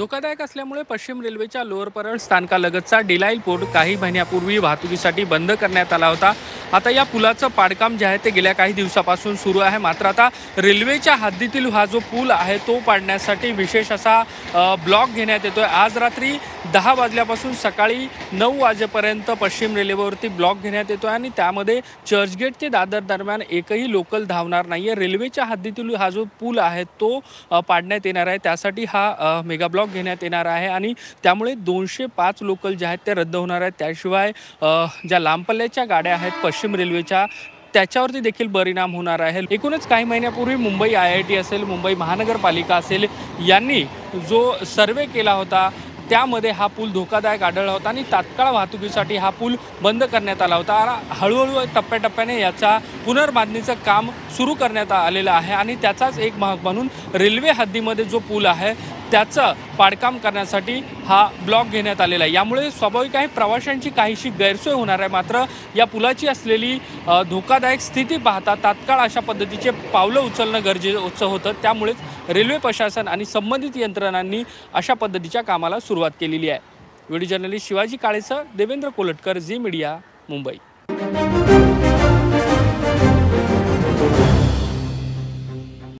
धोकादायक असल्यामुळे पश्चिम रेल्वेच्या लोअर परळ स्थानकालगतचा डिलाईल पोर्ट काही महिन्यापूर्वी वाहतुकीसाठी बंद करण्यात आला होता. आता या पुलाचं पाडकाम जे आहे ते गेल्या काही दिवसापासून सुरू आहे. मात्र आता रेल्वेच्या हद्दीतील हा जो पूल आहे तो पाडण्यासाठी विशेष असा ब्लॉक घेण्यात येतोय. आज रात्री दहा वाजल्यापासून सकाळी नऊ वाजेपर्यंत पश्चिम रेल्वेवरती ब्लॉक घेण्यात येतोय आणि त्यामध्ये चर्चगेट ते दादर दरम्यान एकही लोकल धावणार नाही आहे रेल्वेच्या हद्दीतील हा जो पूल आहे तो पाडण्यात येणार आहे. त्यासाठी हा मेगा ब्लॉक घेण्यात येणार आहे आणि त्यामुळे दोनशे पाच लोकल जे आहेत ते रद्द होणार आहेत. त्याशिवाय ज्या लांब पल्ल्याच्या गाड्या आहेत पश्चिम पश्चिम रेल्वेच्या त्याच्यावरती देखील परिणाम होणार आहे. एकूणच काही महिन्यापूर्वी मुंबई आय आय टी असेल मुंबई महानगरपालिका असेल यांनी जो सर्वे केला होता त्यामध्ये हा पूल धोकादायक आढळला होता आणि तात्काळ वाहतुकीसाठी हा पूल बंद करण्यात आला होता. आणि हळूहळू टप्प्याटप्प्याने याचा पुनर्बांधणीचं काम सुरू करण्यात आलेलं आहे आणि त्याचाच एक भाग म्हणून रेल्वे हद्दीमध्ये जो पूल आहे त्याचं पाडकाम करण्यासाठी हा ब्लॉक घेण्यात आलेला आहे. यामुळे स्वाभाविक आहे प्रवाशांची काहीशी गैरसोय होणार आहे. मात्र या पुलाची असलेली धोकादायक स्थिती पाहता तात्काळ अशा पद्धतीचे पावलं उचलणं गरजेचं होतं. त्यामुळेच रेल्वे प्रशासन आणि संबंधित यंत्रणांनी अशा पद्धतीच्या कामाला सुरुवात केलेली आहे. व्हिडिओ जर्नलिस्ट शिवाजी काळेसह देवेंद्र कोलटकर झी मीडिया मुंबई.